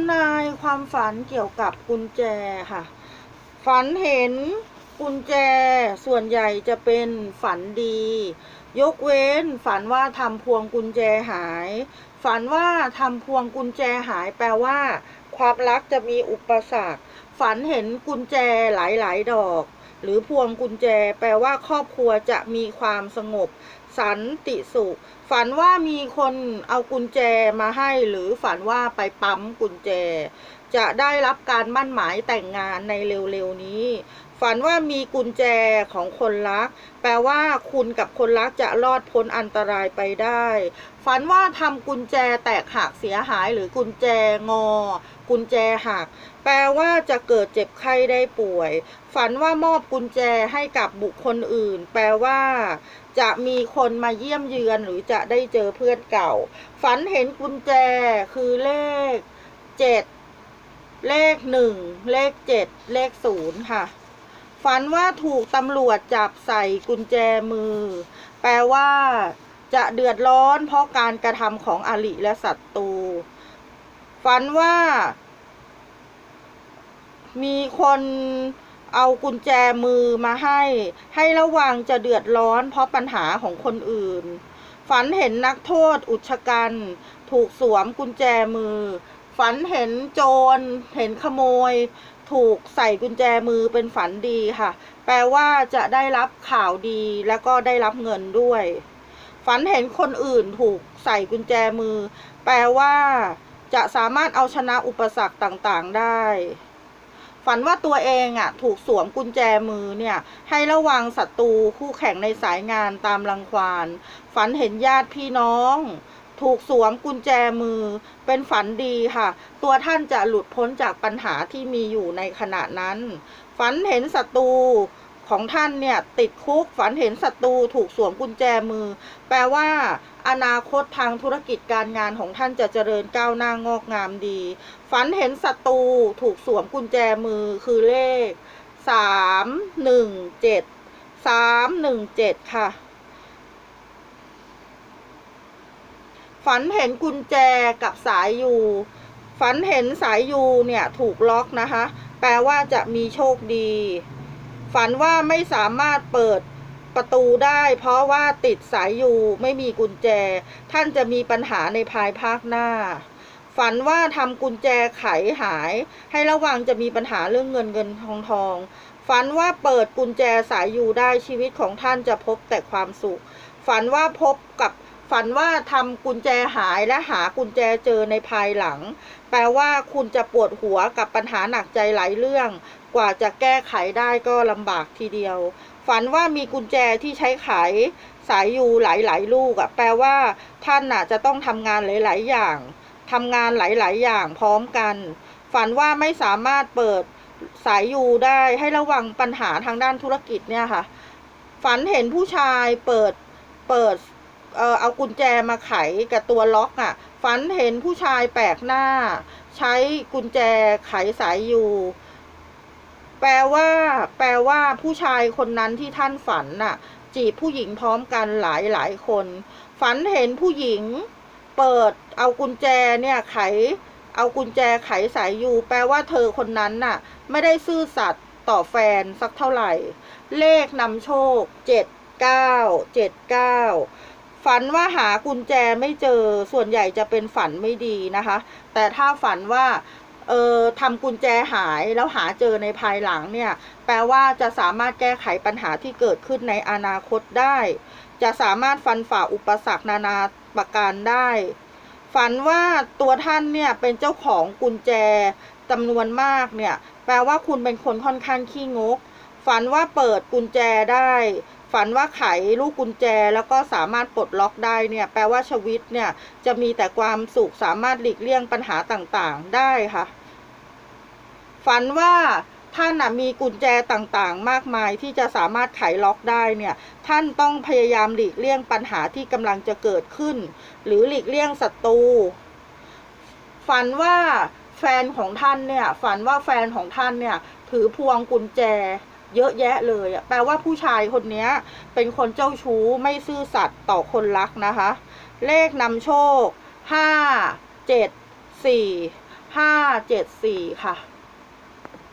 ำนายความฝันเกี่ยวกับกุญแจค่ะ ฝันเห็นกุญแจส่วนใหญ่จะเป็นฝันดี ยกเว้นฝันว่าทำพวงกุญแจหาย ฝันว่าทำพวงกุญแจหายแปลว่า ความรักจะมีอุปสรรค ฝันเห็นกุญแจหลายๆ ดอก หรือพวงกุญแจแปลว่าครอบครัวจะมีความสงบ สันติสุข ฝันว่ามีคนเอากุญแจมาให้หรือฝันว่าไปปั๊มกุญแจ จะได้รับการมั่นหมายแต่งงานในเร็วๆนี้ ฝันว่ามีกุญแจของคนรัก แปลว่าคุณกับคนรักจะรอดพ้นอันตรายไปได้ ฝันว่าทำกุญแจแตกหักเสียหายหรือกุญแจงอ กุญแจหัก แปลว่าจะเกิดเจ็บไข้ได้ป่วย ฝันว่ามอบกุญแจให้กับบุคคลอื่น แปลว่า จะมีคนมาเยี่ยมเยือนหรือจะได้เจอเพื่อนเก่า ฝันเห็นกุญแจคือเลขเจ็ดเลขหนึ่งเลขเจ็ดเลขศูนย์ค่ะ ฝันว่าถูกตำรวจจับใส่กุญแจมือ แปลว่าจะเดือดร้อนเพราะการกระทำของอริและศัตรู ฝันว่า มีคน เอากุญแจมือมาให้ ให้ระวังจะเดือดร้อนเพราะปัญหาของคนอื่น ฝันเห็นนักโทษอุชกัน ถูกสวมกุญแจมือ ฝันเห็นโจร เห็นขโมย ถูกใส่กุญแจมือเป็นฝันดีค่ะ แปลว่าจะได้รับข่าวดีแล้วก็ได้รับเงินด้วย ฝันเห็นคนอื่นถูกใส่กุญแจมือ แปลว่าจะสามารถเอาชนะอุปสรรคต่างๆได้ ฝันว่าตัวเองอะถูกสวมกุญแจมือเนี่ย ให้ระวังศัตรูคู่แข่งในสายงานตามรังควาน ฝันเห็นญาติพี่น้อง ถูกสวมกุญแจมือ เป็นฝันดีค่ะ ตัวท่านจะหลุดพ้นจากปัญหาที่มีอยู่ในขณะนั้น ฝันเห็นศัตรู ของท่านเนี่ย ติดคุกฝันเห็นศัตรูถูกสวมกุญแจมือ แปลว่า อนาคตทางธุรกิจการงานของท่านจะเจริญก้าวหน้างอกงามดี ฝันเห็นศัตรูถูกสวมกุญแจมือคือเลขสามหนึ่งเจ็ดสามหนึ่งเจ็ดค่ะ ฝันเห็นกุญแจกับสายยูฝันเห็นสายยูเนี่ยถูกล็อกนะคะ แปลว่าจะมีโชคดี ฝันว่าไม่สามารถเปิดประตูได้เพราะว่าติดสายยูไม่มีกุญแจ ท่านจะมีปัญหาในภายภาคหน้า ฝันว่าทำกุญแจไขหาย ให้ระวังจะมีปัญหาเรื่องเงินเงินทองทอง ฝันว่าเปิดกุญแจสายยูได้ชีวิตของท่านจะพบแต่ความสุข ฝันว่าพบกับ ฝันว่าทำกุญแจหายและหากุญแจเจอในภายหลัง แปลว่าคุณจะปวดหัวกับปัญหาหนักใจหลายเรื่อง กว่าจะแก้ไขได้ก็ลำบากทีเดียว ฝันว่ามีกุญแจที่ใช้ไขสายยูหลายๆลูกอะแปลว่า ท่านน่ะจะต้องทำงานหลาย ๆ อย่างทำงานหลาย ๆ อย่างพร้อมกัน ฝันว่าไม่สามารถเปิดสายยูได้ให้ระวังปัญหาทางด้านธุรกิจเนี่ยค่ะ ฝันเห็นผู้ชายเปิดเปิด เออเอากุญแจมาไขกับตัวล็อกอะ่ะ ฝันเห็นผู้ชายแปลกหน้า ใช้กุญแจไขสายอยู่ แปลว่า แปลว่าผู้ชายคนนั้นที่ท่านฝันน่ะ จีบผู้หญิงพร้อมกันหลายหลายคน ฝันเห็นผู้หญิง เปิดเอากุญแจเนี่ยไข เอากุญแจไขสายอยู่ แปลว่าเธอคนนั้นน่ะ ไม่ได้ซื่อสัตย์ต่อแฟนสักเท่าไหร่ เลขนำโชคเจ็ดเก้าเจ็ดเก้า ฝันว่าหากุญแจไม่เจอส่วนใหญ่จะเป็นฝันไม่ดีนะคะ แต่ถ้าฝันว่าเอ่อทำกุญแจหายแล้วหาเจอในภายหลังเนี่ย แปลว่าจะสามารถแก้ไขปัญหาที่เกิดขึ้นในอนาคตได้ จะสามารถฟันฝ่าอุปสรรคนานาประการได้ ฝันว่าตัวท่านเนี่ยเป็นเจ้าของกุญแจจำนวนมากเนี่ย แปลว่าคุณเป็นคนค่อนข้างขี้งก ฝันว่าเปิดกุญแจได้ ฝันว่าไขลูกกุญแจแล้วก็สามารถปลดล็อกได้เนี่ยแปลว่าชีวิตเนี่ยจะมีแต่ความสุขสามารถหลีกเลี่ยงปัญหาต่างๆได้ค่ะ ฝันว่าท่านน่ะมีกุญแจต่างๆ มากมายที่จะสามารถไขล็อกได้เนี่ยท่านต้องพยายามหลีกเลี่ยงปัญหาที่กำลังจะเกิดขึ้น หรือหลีกเลี่ยงศัตรูฝันว่าแฟนของท่านเนี่ยฝันว่าแฟนของท่านเนี่ยถือพวงกุญแจ เยอะแยะเลยอะแปลว่าผู้ชายคนเนี้ยเป็นคนเจ้าชู้ไม่ซื่อสัตย์ต่อคนรักนะคะ เลขนำโชคห้าเจ็ดสี่ห้าเจ็ดสี่ค่ะ